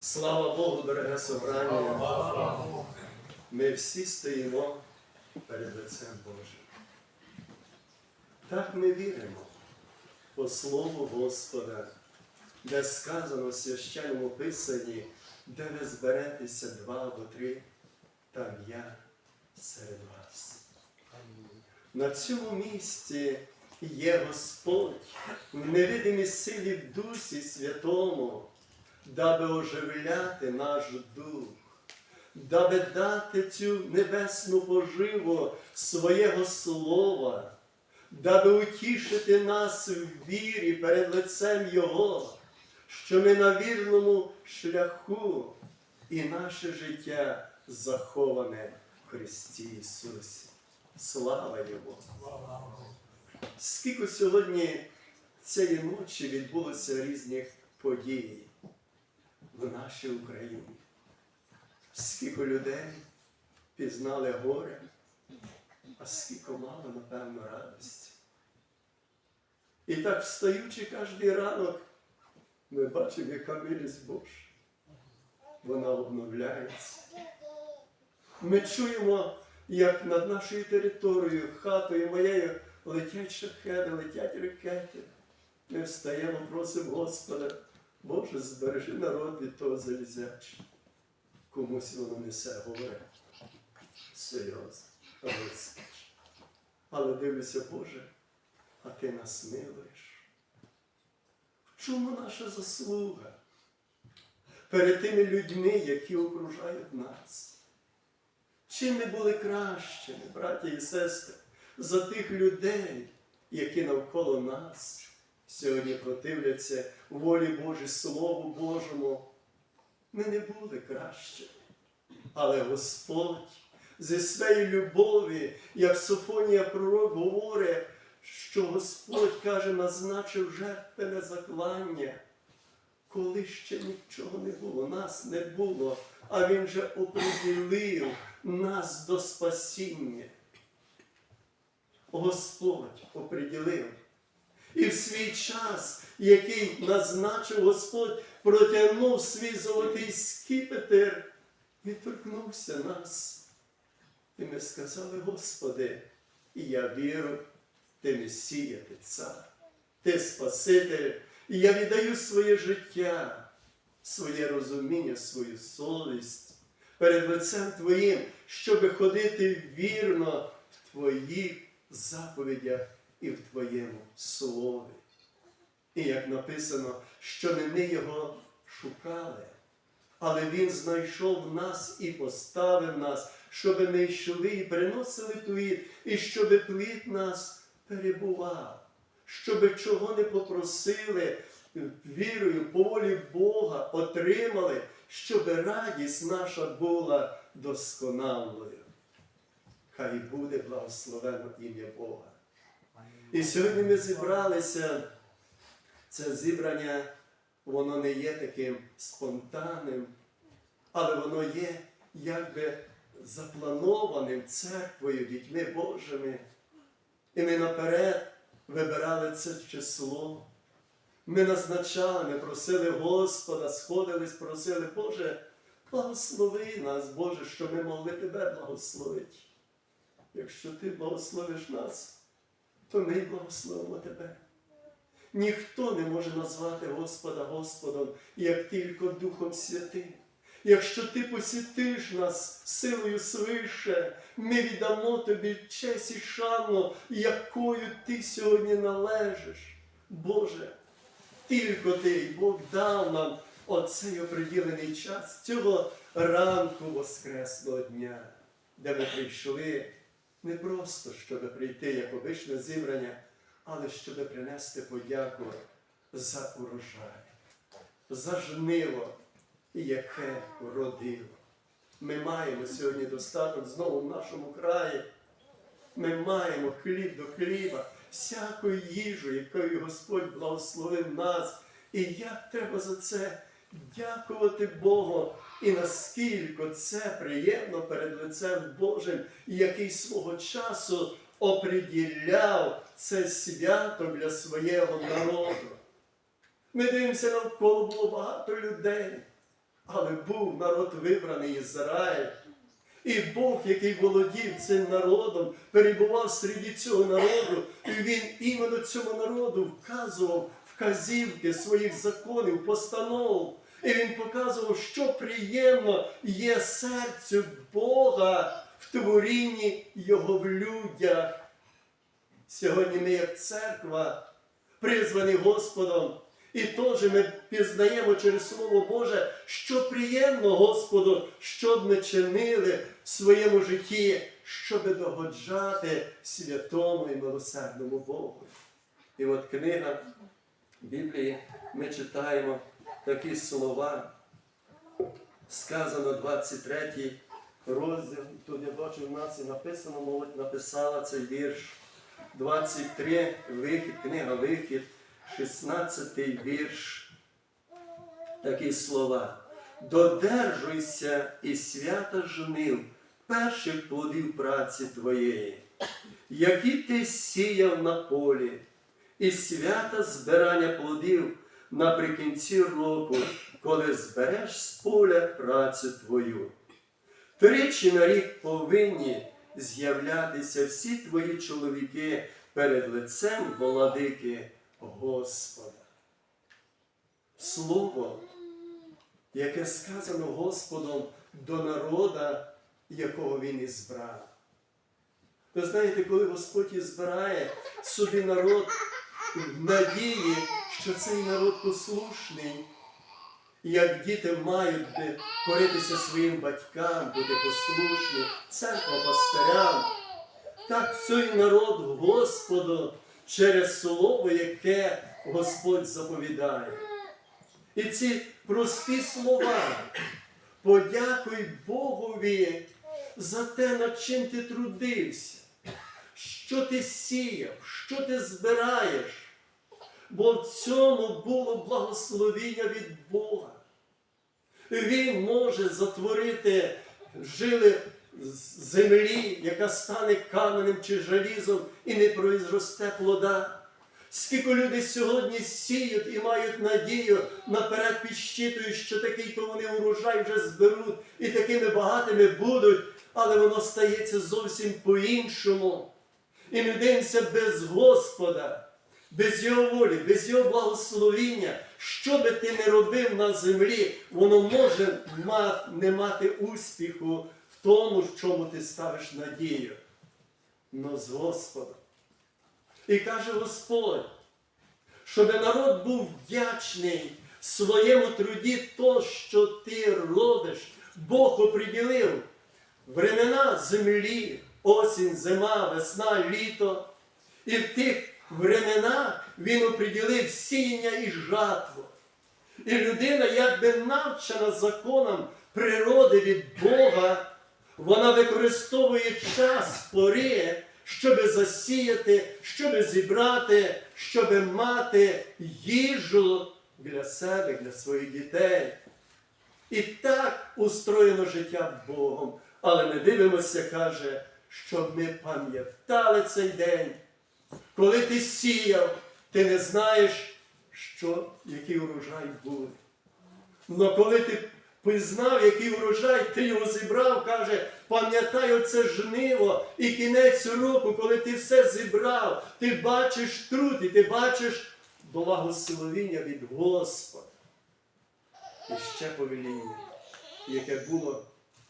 Слава Богу, дороге собрання. Ми всі стоїмо перед лицем Божим. Так ми віримо по Слову Господа, де сказано в священному писанні, де ви зберетеся два або три, там я серед вас. На цьому місці є Господь в невидимій силі в Дусі Святому, даби оживляти наш дух, даби дати цю небесну поживу своєго слова, даби утішити нас в вірі перед лицем Його, що ми на вірному шляху і наше життя заховане в Христі Ісусі. Слава Йому! Скільки сьогодні цієї ночі відбулося різних подій в нашій Україні. Скільки людей пізнали горе, а скільки мало, напевно, радості. І так, встаючи кожен ранок, ми бачимо, яка милість Божа. Вона обновляється. Ми чуємо, як над нашою територією, хатою моєю летять шахеди, летять ракети. Ми встаємо, просимо Господа, Боже, збережи народ від того залізяча. Комусь воно несе горе. Серйозно. Господи. Але дивлюся, Боже, а Ти нас милуєш. В чому наша заслуга? Перед тими людьми, які окружають нас. Чим ми були кращими, браті і сестри, за тих людей, які навколо нас сьогодні противляться волі Божій, Слову Божому. Ми не були кращими. Але Господь зі своєї любові, як Софонія пророк говорить, що Господь каже, назначив жертвене заклання, коли ще нічого не було, нас не було, а Він же оприділив нас до спасіння. Господь оприділив. І в свій час, який назначив Господь, протягнув свій золотий скіпетр і торкнувся нас. І ми сказали, Господи, і я вірю, Ти Месія, Ти цар, Ти Спаситель, і я віддаю своє життя, своє розуміння, свою совість перед лицем Твоїм, щоб ходити вірно в Твоїх заповідях і в Твоєму слові. І як написано, що не ми його шукали, але Він знайшов нас і поставив нас, щоб ми йшли і приносили плід, і щоб плід нас перебував, щоб чого не попросили, вірою, по волі Бога отримали, щоб радість наша була досконалою. Хай буде благословено ім'я Бога. І сьогодні ми зібралися. Це зібрання, воно не є таким спонтанним, але воно є якби запланованим церквою, дітьми Божими. І ми наперед вибирали це число. Ми назначали, ми просили Господа, сходились, просили, Боже, благослови нас, Боже, що ми могли Тебе благословити. Якщо Ти благословиш нас, то ми благословимо Тебе. Ніхто не може назвати Господа Господом, як тільки Духом Святим. Якщо ти посітиш нас силою свише, ми віддамо тобі честь і шану, якою ти сьогодні належиш. Боже, тільки ти, Бог дав нам оцей оприділений час цього ранку Воскресного дня, де ми прийшли не просто, щоб прийти як обичне зібрання, але щоб принести подяку за урожай, за жнило, яке родило. Ми маємо сьогодні достаток знову в нашому краї. Ми маємо хліб до хліба, всякою їжу, якою Господь благословив нас. І як треба за це дякувати Богу, і наскільки це приємно перед лицем Божим, який свого часу оприділяв це свято для свого народу. Ми дивимося навколо було багато людей, Але був народ вибраний Ізраїль. І Бог, який володів цим народом, перебував серед цього народу, і він іменно цьому народу вказував вказівки своїх законів, постанов. І він показував, що приємно є серцю Бога в творінні Його в людях. Сьогодні ми, як церква, призвані Господом, і теж ми пізнаємо через Слово Боже, що приємно Господу, щоб ми чинили в своєму житті, щоб догоджати святому і милосердному Богу. І от книга Біблії ми читаємо такі слова. Сказано 23 розділ. Тут я бачу, в нас і написано, молодь написала цей вірш. 23 вихід, книга вихід, 16 вірш. Такі слова. Додержуйся і свята жнив перших плодів праці твоєї, які ти сіяв на полі, і свята збирання плодів наприкінці року, коли збереш з поля працю твою. Тричі на рік повинні з'являтися всі твої чоловіки перед лицем владики Господа. Слово, яке сказано Господом до народа, якого Він ізбрав. Ви знаєте, коли Господь ізбирає собі народ в надії, що цей народ послушний, як діти мають би коритися своїм батькам, бути послушні, церква пастирям, так цей народ Господу через слово, яке Господь заповідає. І ці прості слова, подякуй Богові за те, над чим ти трудився, що ти сіяв, що ти збираєш, бо в цьому було благословіння від Бога. Він може затворити жили землі, яка стане каменем чи желізом і не произросте плода. Скільки люди сьогодні сіють і мають надію, наперед підщитують, що такий то вони урожай вже зберуть і такими багатими будуть, але воно стається зовсім по-іншому. І ми дивимося без Господа, без Його волі, без Його благословіння, що би ти не робив на землі, воно може не мати успіху в тому, в чому ти ставиш надію. Но з Господом. І каже Господь, щоб народ був вдячний своєму труді, то, що ти робиш, Бог оприділив времена землі, осінь, зима, весна, літо. І в тих временах він оприділив сіння і жатву. І людина, якби навчена законом природи від Бога, вона використовує час пори, щоб засіяти, щоб зібрати, щоб мати їжу для себе, для своїх дітей. І так устроєно життя Богом. Але ми дивимося, каже, щоб ми пам'ятали цей день. Коли ти сіяв, ти не знаєш, що, який урожай буде. Но коли ти пізнав, який урожай, ти його зібрав, каже, пам'ятай оце жниво і кінець року, коли ти все зібрав, ти бачиш труд і ти бачиш благословіння від Господа. І ще повеління, яке було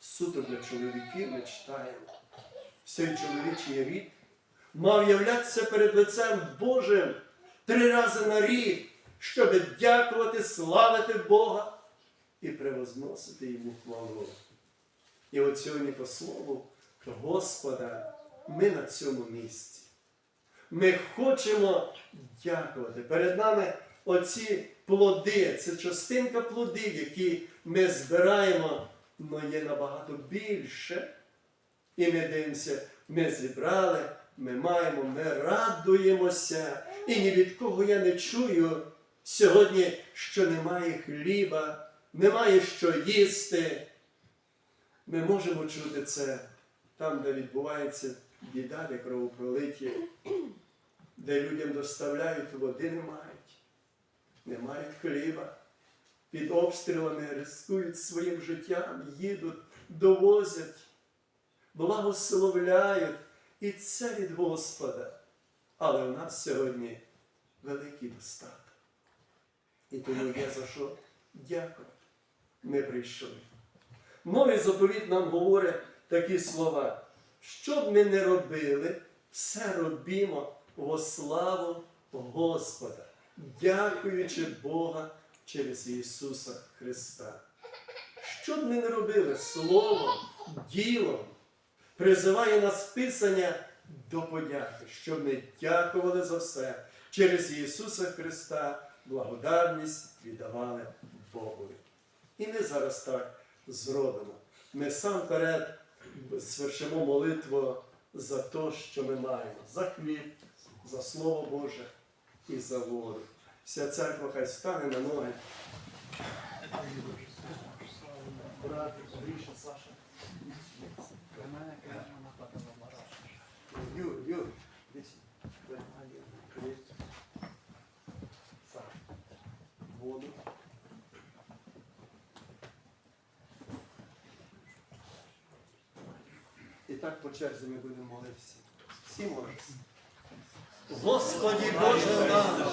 суто для чоловіків, ми читаємо. Цей чоловічий рід мав являтися перед лицем Божим три рази на рік, щоб дякувати, славити Бога і превозносити йому хвалу. І от сьогодні по слову Господа ми на цьому місці. Ми хочемо дякувати. Перед нами оці плоди, це частинка плодів, які ми збираємо, але є набагато більше. І ми дивимося, ми зібрали, ми маємо, ми радуємося. І ні від кого я не чую сьогодні, що немає хліба, немає що їсти. Ми можемо чути це там, де відбувається біда, де кровопролиття, де людям доставляють води не мають, не мають хліба. під обстрілами рискують своїм життям, їдуть, довозять, благословляють. І це від Господа. Але у нас сьогодні великий достаток. І тому є за що дякувати. Ми прийшли. Новий заповіт нам говорить такі слова. Що б ми не робили, все робімо во славу Господа, дякуючи Бога через Ісуса Христа. Що б ми не робили словом, ділом, призиває нас Писання до подяки, щоб ми дякували за все через Ісуса Христа, благодарність віддавали Богові. І ми зараз так зробимо. Ми сам перед свершимо молитву за те, що ми маємо, за хліб, за Слово Боже і за воду. Вся церква хай стане на ноги. Брат, Гріша, Саша. Юр, Юр, десь. Хліб. Саша. Воду. І так по черзі ми будемо молитися. Всі молитися. Господі Боже наш!